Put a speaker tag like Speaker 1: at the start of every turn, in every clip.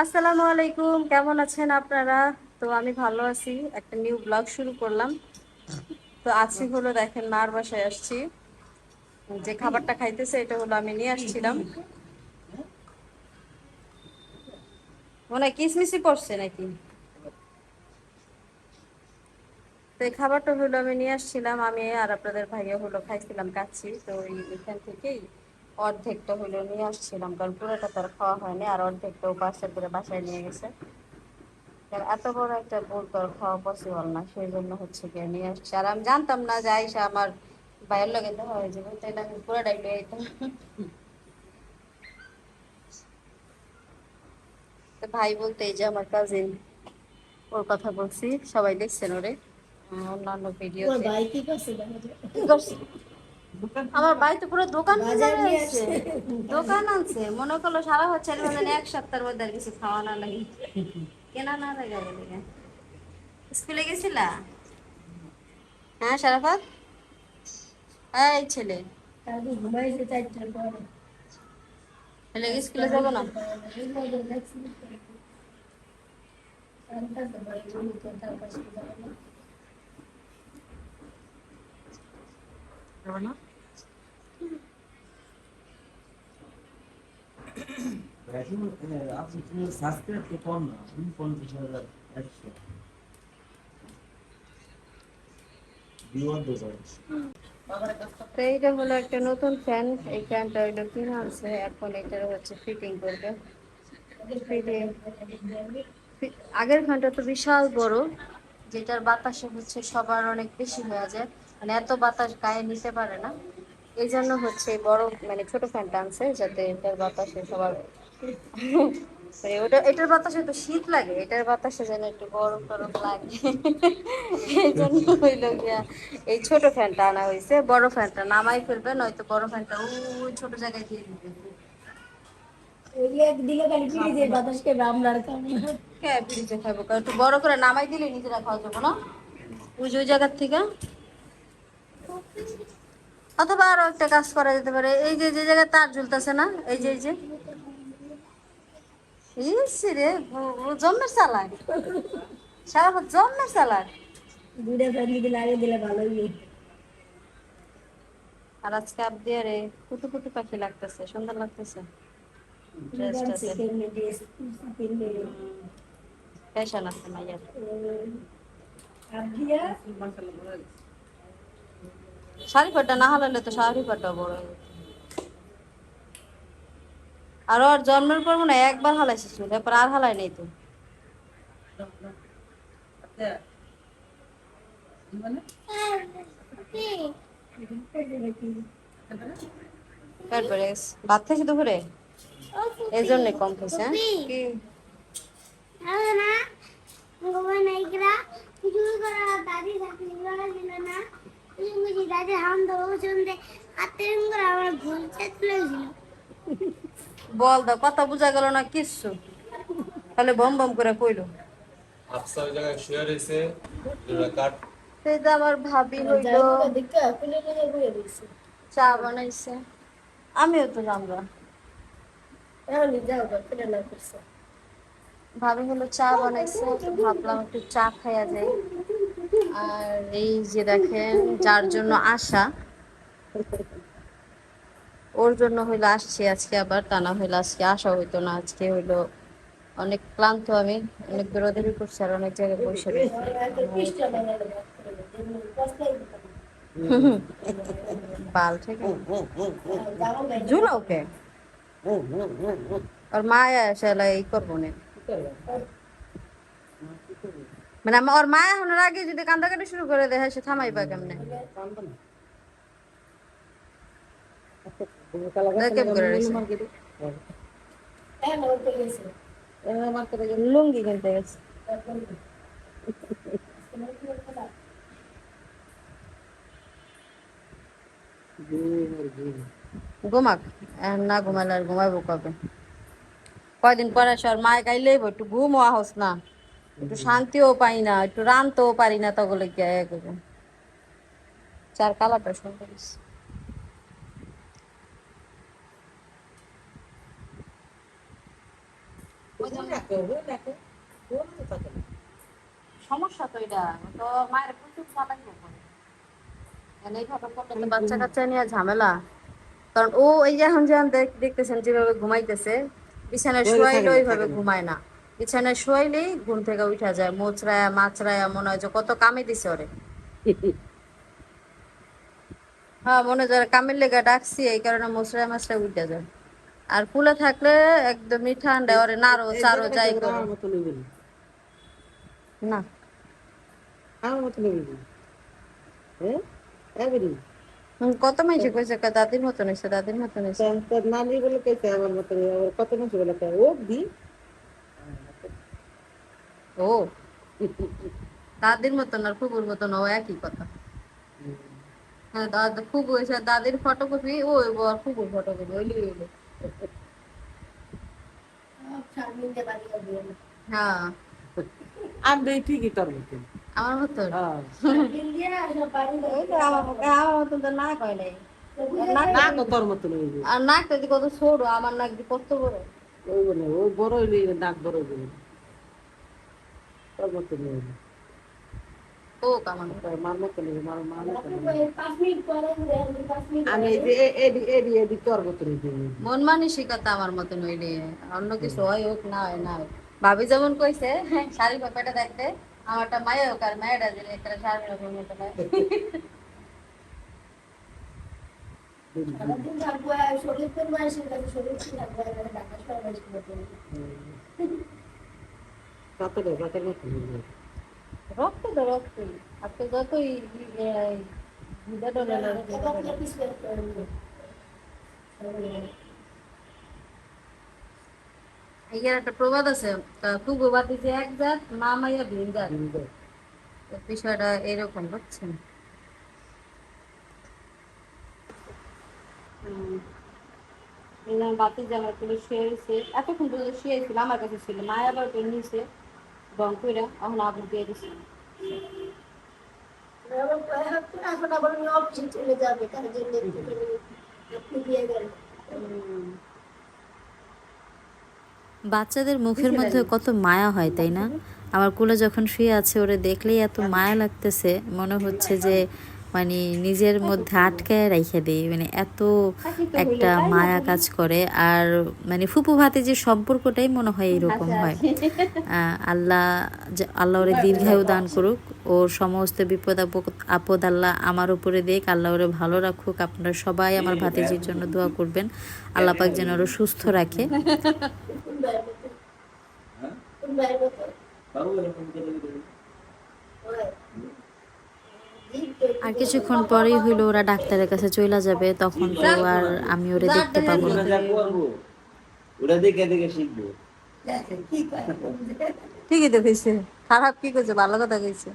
Speaker 1: আসসালামু আলাইকুম, কেমন আছেন আপনারা? তো আমি ভালো আছি, একটা নিউ ব্লগ শুরু করলাম। তো আজকে হলো দেখেন, মার বাসায় আসছি। যে খাবারটা খাইতেছে, এটা হলো আমি নিয়ে আসছিলাম। মনে হয় কিসমিসি পড়ছে নাকি? তো এই খাবারটা হলো আমি নিয়ে আসছিলাম। আমি আর আপনাদের ভাইয়া হলো খাইছিলাম কাচ্ছি তো এই এখান থেকেই অর্ধেকটা হলো নিয়ে আসছিলাম কারণ পুরোটা তার খাওয়া হয়নি আর অর্ধেকটা বাসা করে বাসায় নিয়ে গেছে। কারণ এত বড় একটা বোল তো আর খাওয়া পসিবল না সেই জন্য হচ্ছে গিয়ে নিয়ে আসছি। আর আমি জানতাম না যে আইসা আমার ভাইয়ের লগে দেখা হয়ে যাবে তাই আমি পুরোটাই নিয়ে যেতাম ভাই বলতে এই যে আমার কাজিন ওর কথা বলছি সবাই দেখছেন ওরে? অন্যান্য ভিডিও।
Speaker 2: কি করছে?
Speaker 1: আমার বাড়িতে পুরো দোকান আছে দোকান আছে মনে করল সারা হচ্ছে মানে এক সপ্তাহের মধ্যে আর কিছু খাওয়া না লাগে। কেনা না লাগে লাগে স্কুলে গেছিলা? হ্যাঁ সারাফাত এই ছেলে। ছেলে স্কুলে যাব না?
Speaker 2: এই মজা লাগছে। সন্তান তো বলে, "তুমি তো তার কাছে যাবে না।"
Speaker 3: এখন আপনি তুমি সাবস্ক্রাইব তো কম না তুমি পঞ্চাশ হাজার একশো বিওয়ার দোকান
Speaker 1: এইটা হলো একটা নতুন ফ্যান এই ফ্যানটা হইল কিনে আনছে এখন এটার হচ্ছে ফিটিং করবে আগের ফ্যানটা তো বিশাল বড় যেটার বাতাসে হচ্ছে সবার অনেক বেশি হয়ে যায় মানে এত বাতাস গায়ে নিতে পারে না এই জন্য হচ্ছে বড় মানে ছোট ফ্যানটা আনছে যাতে এটার বাতাসে সবার মানে ওটা এটার বাতাসে তো শীত লাগে এটার বাতাসে যেন একটু গরম টরম লাগে। এই জন্য হইল গিয়া এই ছোট ফ্যানটা আনা হয়েছে বড় ফ্যানটা নামাই ফেলবে নয়তো বড় ফ্যানটা ওই ছোট জায়গায় দিয়ে দিবে। কারণ একটু বড় করে নামাই দিলে নিজেরা খাওয়া যাব না। ওই জায়গার থেকে অথবা আরও একটা কাজ করা যেতে পারে। এই যে যে জায়গায় তার ঝুলতেছে না এই যে এই যে। ইস রে ও চালাক। সারা চালাক।
Speaker 2: দুইটা দিলে ভালোই।
Speaker 1: আর আজকে আপনি আরে কুটু কুটু পাখি লাগতেছে সুন্দর লাগতেছে। ফ্যাশন আছে মাইয়ার।
Speaker 2: আবদিয়া,
Speaker 1: শাড়ি পাটটা না হালালে তো শাড়ি পাটটা বড়। আর ওর জন্মের পর মনে একবার হালাইছে চুল এরপর আর হালাই নেই তো। ভাত খাইছি দুপুরে? এই জন্য কম খাইছে হ্যাঁ? বল দাও কথা বোঝা গেল না কিচ্ছু? তাহলে বম বম করে কইলো।
Speaker 4: আফসা ওই জায়গায় শুয়ে রয়েছে দুটা কাঠ।
Speaker 1: সেই যে আমার ভাবি হইল। চা বানাইছে। আমিও তো জানব
Speaker 2: এখনই যাও গো, না করছে।
Speaker 1: ভাবি হলো চা বানাইছে ভাবলাম একটু চা খাইয়া যাই। আর এই যে দেখেন, যার জন্য আসা ওর জন্য হইল আসছি আজকে আবার, তা না হইল আজকে আসা হইতো না, আজকে হইল অনেক ক্লান্ত আমি, অনেক দৌড়াদৌড়ি করছি আর অনেক জায়গায় বসে। বাল থেকে
Speaker 2: জামা গায়ে
Speaker 1: ঝুলো ওকে? আর মা এসে এই করব না। মানে আমার ওর মা এখন আগে যদি কান্দাকাটি শুরু করে দেয় সে থামাইবা কেমনে কেমন করে রয়েছে?
Speaker 2: হ্যাঁ, নড়তে গেছে।
Speaker 1: লুঙ্গি কিনতে গেছে ঘুমাক এখন না ঘুমালে আর ঘুমাইবো কবে কয়দিন পরে আসে আর মায় গাইলেই একটু ঘুমও আহস না একটু শান্তিও পাই না একটু রানতেও পারি না তগলে গিয়ে চার কালারটা সুন্দর সমস্যা তো এটা তো মায়ের প্রচুর মানে এইভাবে করলে তো বাচ্চা কাচ্চা নিয়ে ঝামেলা। কারণ ও এই যে এখন যেমন দেখ- দেখতেছেন যেভাবে ঘুমাইতেছে বিছানায়
Speaker 5: ওই
Speaker 1: শোয়াইলে ওইভাবে ঘুমায় না। বিছানায় শোয়াইলেই ঘুম থেকে উঠা যায় মোচড়ায়া মাছড়ায়া মনে হয় যে কত কামে দিছে ওরে। হ্যাঁ মনে হয় কামের লেগে ডাকছি এই কারণে মোচড়ায় মাছড়ায় উঠা যায়। আর কুলে থাকলে একদমই ঠান্ডা ওরে নাড়ো চারো যাই
Speaker 5: না। আমার মতো হ্যাঁ
Speaker 1: কত মাইছে কইছে? দাদির মতন হইছে দাদির মতন হইছে
Speaker 5: নানি বলে কেছে আমার মতো নেবে আবার কত মাসে বলে ও দি
Speaker 1: ও দাদির মতন আর ফুবুর মতন ও একই কথা। হ্যাঁ দাদা ফুবু হয়েছে দাদির ফটোকপি ও আর ফুবুর ফটোকপি ওইলি
Speaker 2: শারমিনকে
Speaker 1: হ্যাঁ।
Speaker 5: আর দেই ঠিকই তোর মতো
Speaker 1: আমার মতন?
Speaker 5: হ্যাঁ।
Speaker 1: ওই আমার মতন তো না কয় নাই।
Speaker 5: না
Speaker 1: নাক
Speaker 5: তো তোর মতো নেবে
Speaker 1: আর নাকটা কত ছোট আমার নাক দি কত বড়?
Speaker 5: ওই বলে ওই বড় হইলে নাক বড় হইলে নেবে
Speaker 1: মন মানসিকতা আমার মতন হইলে অন্য কিছু হয় হোক না হয় না ভাবি যেমন কইছে শাড়ি ব্যাপারটা দেখতে আমারটা মায়া হোক আর মায়েরা দিলে একটা শাড়ি
Speaker 2: শরীর শহর মানুষের মতো
Speaker 1: রক্ত তো রক্ত আপনি যতই
Speaker 2: করব
Speaker 1: এখানে একটা প্রবাদ আছে খুব বাতি যে এক জাত মা মাইয়া ভিন জাত। বিষয়টা এরকম বুঝছেন হুম। এই যে বাতি জামা তুলে শুয়ে এতক্ষণ পর্যন্ত শুয়ে আমার কাছে ছিল। মায়া আবার নিয়েছে রং কইরা এখন আবার দিয়ে দিছি
Speaker 2: এখন আবার অফিসে চলে যাবে তার জন্য আপনি দিয়ে গেলেন
Speaker 6: বাচ্চাদের মুখের মধ্যে কত মায়া হয় তাই না? আমার কুলে যখন শুয়ে আছে ওরে দেখলেই এত মায়া লাগতেছে। মনে হচ্ছে যে মানে নিজের মধ্যে আটকায় রেখে দেই মানে এত একটা মায়া কাজ করে। আর মানে ফুপু ভাতে যে সম্পর্কটাই মনে হয় এরকম হয়। আহ, আল্লাহ যে- আল্লাহ ওরে দীর্ঘায়ু দান করুক। ওর সমস্ত বিপদ আপদ- আপদ আল্লাহ আমার উপরে দেখ। আল্লাহ ওরে ভালো রাখুক। আপনারা সবাই আমার ভাতিজির জন্য দোয়া করবেন। আল্লাহ পাক যেন ওরা সুস্থ রাখে।
Speaker 2: কোন বাইরে কোন বাইরে
Speaker 3: পারব এরকম করে দিতে?
Speaker 6: আর কিছুক্ষণ পরেই হইল ওরা ডাক্তারের কাছে চলে যাবে তখন তো আর আমি ওরে দেখতে পাবো না।
Speaker 3: ওরা দেখে দেখে শিখব।
Speaker 1: ঠিকই তো কইছে খারাপ কি কইছে ভালো কথা কইছে।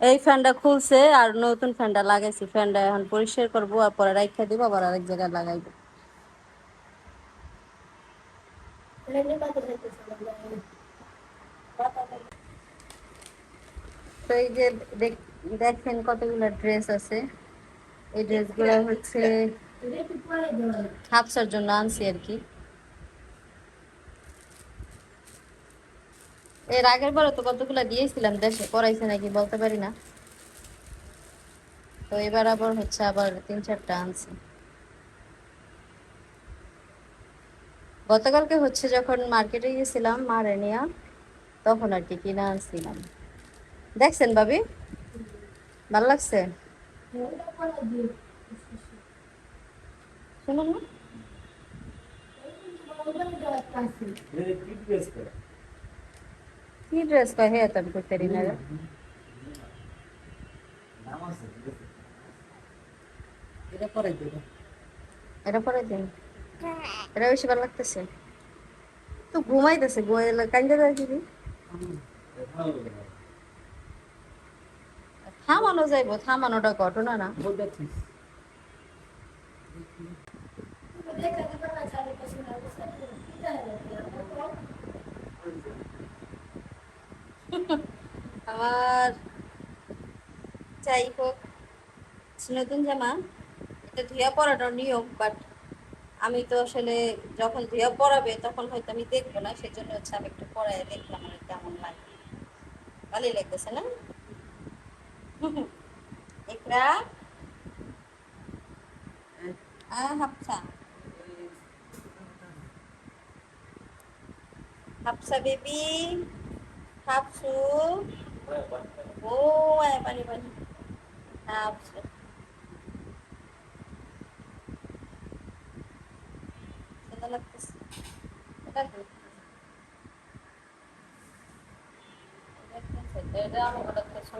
Speaker 1: এই ফ্যানটা খুলছে আর নতুন ফ্যানটা লাগাইছি। ফ্যানটা এখন পরিষ্কার করব আর পরে রাখা দিব আবার আরেক জায়গায় লাগাইবো। তো এই যে দেখ- দেখেন কতগুলো ড্রেস আছে। এই ড্রেসগুলো হচ্ছে হাফসার জন্য আনছি আর কি। এর আগের বারে তো কতগুলো দিয়েছিলাম, দেশে পড়াইছে নাকি বলতে পারি না। তো এবার আবার হচ্ছে আবার তিন চারটা আনছি। গতকালকে হচ্ছে যখন মার্কেটে গেছিলাম মারেনিয়া তখন আর কি কিনা আনছিলাম। দেখছেন ভাবি? ভালো লাগছে? শুনুন না।
Speaker 3: কি ড্রেস
Speaker 1: কয়? হে তো আমি করতে পারি না।
Speaker 5: এটা পরে দেবে
Speaker 1: এটা পরে দিন। এটা বেশি ভালো লাগতেছে। তো ঘুমাইতেছে গোয়েল কান্দে দিদি। থামানো যাইবো, থামানোটা ঘটনা না। আমার যাই হোক নতুন জামা, এটা ধুয়া পরাটার নিয়ম বাট আমি তো আসলে যখন ধুয়া পড়াবে তখন হয়তো আমি দেখব না, সেজন্য হচ্ছে আমি একটু পড়ায় দেখলাম আর কেমন লাগে। ভালোই লাগতেছে না? একরা আহ হাফসা হাফসা বেবি হাফসু ও পানি পানি হাফসু লাগতেছে এটা? এটা আমার লাগতেছে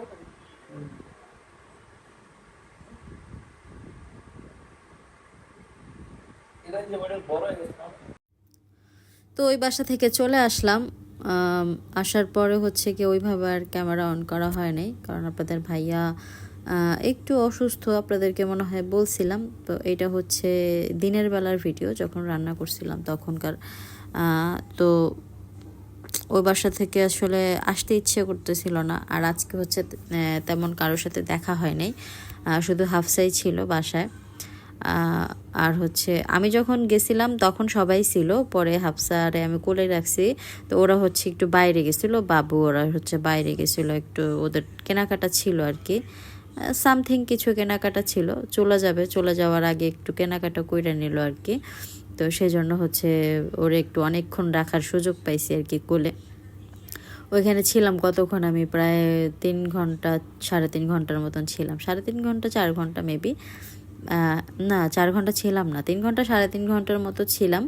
Speaker 6: তো ওই বাসা থেকে চলে আসলাম। আসার পরে হচ্ছে কি ওইভাবে আর ক্যামেরা অন করা হয় নাই কারণ আপনাদের ভাইয়া একটু অসুস্থ আপনাদেরকে মনে হয় বলছিলাম। তো এটা হচ্ছে দিনের বেলার ভিডিও, যখন রান্না করছিলাম তখনকার। তো ওই বাসা থেকে আসলে আসতে ইচ্ছে করতেছিল না। আর আজকে হচ্ছে তেমন কারোর সাথে দেখা হয় নাই শুধু হাফসাই ছিল বাসায়। আর হচ্ছে, আমি যখন গেছিলাম তখন সবাই ছিল। পরে হাফসা আরে আমি কোলে রাখছি। তো ওরা হচ্ছে একটু বাইরে গেছিল, বাবু ওরা হচ্ছে বাইরে গেছিল, একটু ওদের কেনাকাটা ছিল আর কি। সামথিং কিছু কেনাকাটা ছিল। চলে যাবে, চলে যাওয়ার আগে একটু কেনাকাটা কইরা নিল আর কি তো সেই জন্য হচ্ছে ওরা একটু অনেকক্ষণ রাখার সুযোগ পাইছি আর কি কোলে। ওইখানে ছিলাম কতক্ষণ? আমি প্রায় তিন ঘণ্টা, সাড়ে তিন ঘণ্টার মতন ছিলাম। সাড়ে তিন ঘণ্টা, চার ঘণ্টা মেবি না, চার ঘণ্টা ছিলাম না। তিন ঘণ্টা, সাড়ে তিন ঘণ্টার মতো ছিলাম।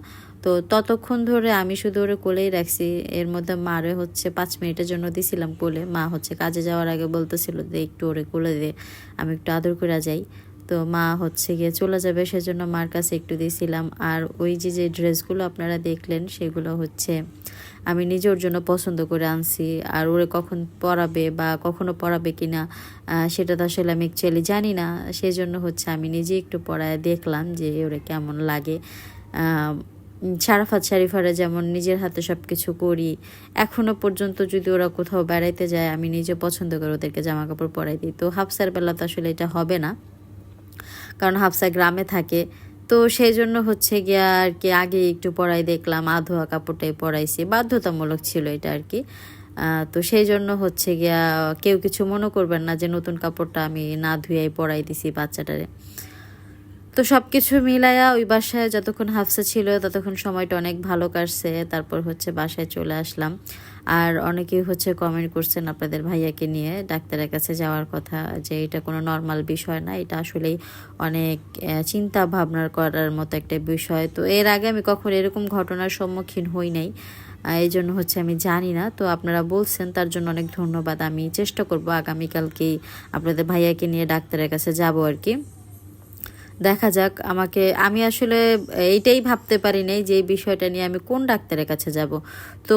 Speaker 6: তো ততক্ষণ ধরে আমি শুধু ওরে কোলেই রাখছি। এর মধ্যে মারে হচ্ছে পাঁচ মিনিটের জন্য দিছিলাম কোলে। মা হচ্ছে কাজে যাওয়ার আগে বলতেছিল যে একটু ওরে কোলে দে আমি একটু আদর করে যাই। তো মা হচ্ছে গিয়ে চলে যাবে সেজন্য মার কাছে একটু দিয়েছিলাম আর ওই যে যে ড্রেসগুলো আপনারা দেখলেন সেগুলো হচ্ছে আমি নিজে ওর জন্য পছন্দ করে আনছি। আর ওরে কখন পরাবে বা কখনো পরাবে কিনা আহ, সেটা তো আসলে আমি অ্যাকচুয়ালি জানি না। সেই জন্য হচ্ছে আমি নিজে একটু পড়ায় দেখলাম যে ওরে কেমন লাগে। শারাফাত শারিফারে যেমন নিজের হাতে সব কিছু করি, এখনও পর্যন্ত যদি ওরা কোথাও বেড়াইতে যায়, আমি নিজে পছন্দ করে ওদেরকে জামা কাপড় পরাই দিই। তো হাফসার বেলা তো আসলে এটা হবে না। কারণ হাফসা গ্রামে থাকে। তো সেই জন্য হচ্ছে গিয়া আর কি আগে একটু পড়াই দেখলাম, আধোয়া কাপড়টাই পড়াইছি বাধ্যতামূলক ছিল এটা আর কি। তো সেই জন্য হচ্ছে গিয়া কেউ কিছু মনে করবেন না যে নতুন কাপড়টা আমি না ধুয়েই পরাই দিছি বাচ্চাটারে। তো সব কিছু মিলাইয়া ওই বাসায় যতক্ষণ হাফসা ছিল, ততক্ষণ সময়টা অনেক ভালো কাটছে। তারপর হচ্ছে বাসায় চলে আসলাম। আর অনেকেই হচ্ছে কমেন্ট করছেন আপনাদের ভাইয়াকে নিয়ে, ডাক্তারের কাছে যাওয়ার কথা যে এটা কোনো নর্মাল বিষয় না, এটা আসলেই অনেক চিন্তা ভাবনার করার মতো একটা বিষয়। তো এর আগে আমি কখনো এরকম ঘটনার সম্মুখীন হই নাই। এই জন্য হচ্ছে আমি জানি না। তো আপনারা বলছেন, তার জন্য অনেক ধন্যবাদ। আমি চেষ্টা করব আগামীকালকেই আপনাদের ভাইয়াকে নিয়ে ডাক্তারের কাছে যাব আর কি। দেখা যাক, আমাকে, আমি আসলে এইটাই ভাবতে পারি নাই যে এই বিষয়টা নিয়ে আমি কোন ডাক্তারের কাছে যাব। তো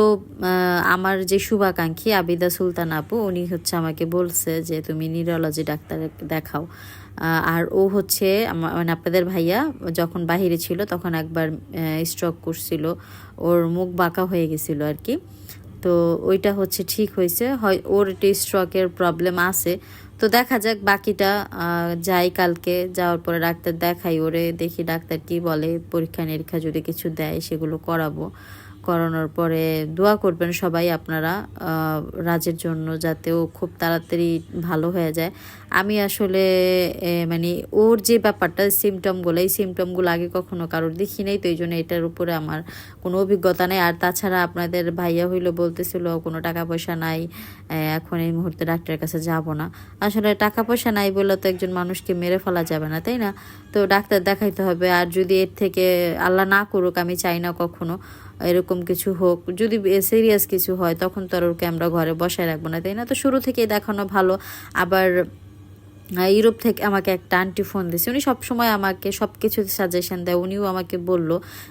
Speaker 6: আমার যে শুভাকাঙ্ক্ষী আবিদা সুলতান আপু, উনি হচ্ছে আমাকে বলছে যে তুমি নিউরোলজি ডাক্তারে দেখাও। আর ও হচ্ছে মানে আপনাদের ভাইয়া যখন বাহিরে ছিল তখন একবার স্ট্রোক করছিল। ওর মুখ বাঁকা হয়ে গেছিল আর কি। তো ওইটা হচ্ছে ঠিক হয়েছে। হয়, ওর একটি স্ট্রোকের প্রবলেম আছে। তো দেখা যাক বাকিটা যাই কালকে যাওয়ার পরে ডাক্তার দেখাই, ওরে দেখি ডাক্তার কি বলে পরীক্ষা নিরীক্ষা যদি কিছু দেয় সেগুলো করাবো। করানোর পরে দোয়া করবেন সবাই আপনারা রাজের জন্য যাতে ও খুব তাড়াতাড়ি ভালো হয়ে যায়। আমি আসলে মানে ওর যে ব্যাপারটা সিমটমগুলো এই সিমটমগুলো আগে কখনো কারোর দেখি নাই, তো এই জন্য এটার উপরে আমার কোনো অভিজ্ঞতা নেই। আর তাছাড়া আপনাদের ভাইয়া হইল বলতেছিল, কোনো টাকা পয়সা নাই এখন এই মুহূর্তে ডাক্তারের কাছে যাব না। আসলে টাকা পয়সা নাই বলে তো একজন মানুষকে মেরে ফেলা যাবে না, তাই না? তো ডাক্তার দেখাইতে হবে। আর যদি এর থেকে আল্লাহ না করুক, আমি চাই না কখনো। এরকম কিছু হোক, যদি সিরিয়াস কিছু হয়, তখন তো আর ওকে আমরা ঘরে বসায় রাখব না, তাই না? তো শুরু থেকেই দেখানো ভালো। আবার ইউরোপ থেকে আমাকে একটা আন্টি ফোন দিয়েছে। উনি সবসময় আমাকে সব কিছু সাজেশন দেয়। উনিও আমাকে বলল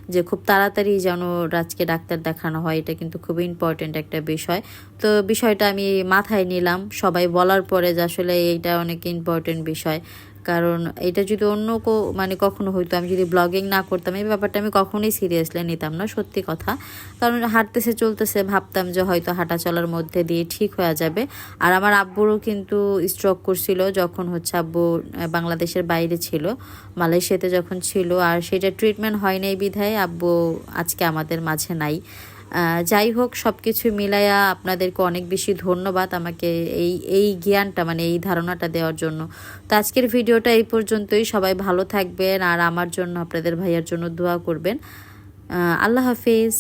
Speaker 6: যে, খুব তাড়াতাড়ি যেন রাজকে ডাক্তার দেখানো হয়। এটা কিন্তু খুব ইম্পর্টেন্ট একটা বিষয়। তো বিষয়টা আমি মাথায় নিলাম। সবাই বলার পরে যে আসলে এইটা অনেক ইম্পর্টেন্ট বিষয়। কারণ এটা যদি অন্য কো মানে কখনো হইতো, আমি যদি ব্লগিং না করতাম, এই ব্যাপারটা আমি কখনোই সিরিয়াসলি নিতাম না, সত্যি কথা। কারণ হাঁটতেছে, চলতেছে, ভাবতাম যে হয়তো হাঁটা চলার মধ্যে দিয়ে ঠিক হয়ে যাবে। আর আমার আব্বুরও কিন্তু স্ট্রোক করছিল যখন হচ্ছে আব্বু বাংলাদেশের বাইরে ছিল, মালয়েশিয়াতে যখন ছিল। আর সেটা ট্রিটমেন্ট হয় নাই বিধায় আব্বু আজকে আমাদের মাঝে নাই। যাই হোক সব কিছু মিলাইয়া আপনাদেরকে অনেক বেশি ধন্যবাদ আমাকে এই এই জ্ঞানটা মানে এই ধারণাটা দেওয়ার জন্য। তো আজকের ভিডিওটা এই পর্যন্তই। সবাই ভালো থাকবেন আর আমার জন্য, আপনাদের ভাইয়ার জন্য দোয়া করবেন। আল্লাহ হাফিজ।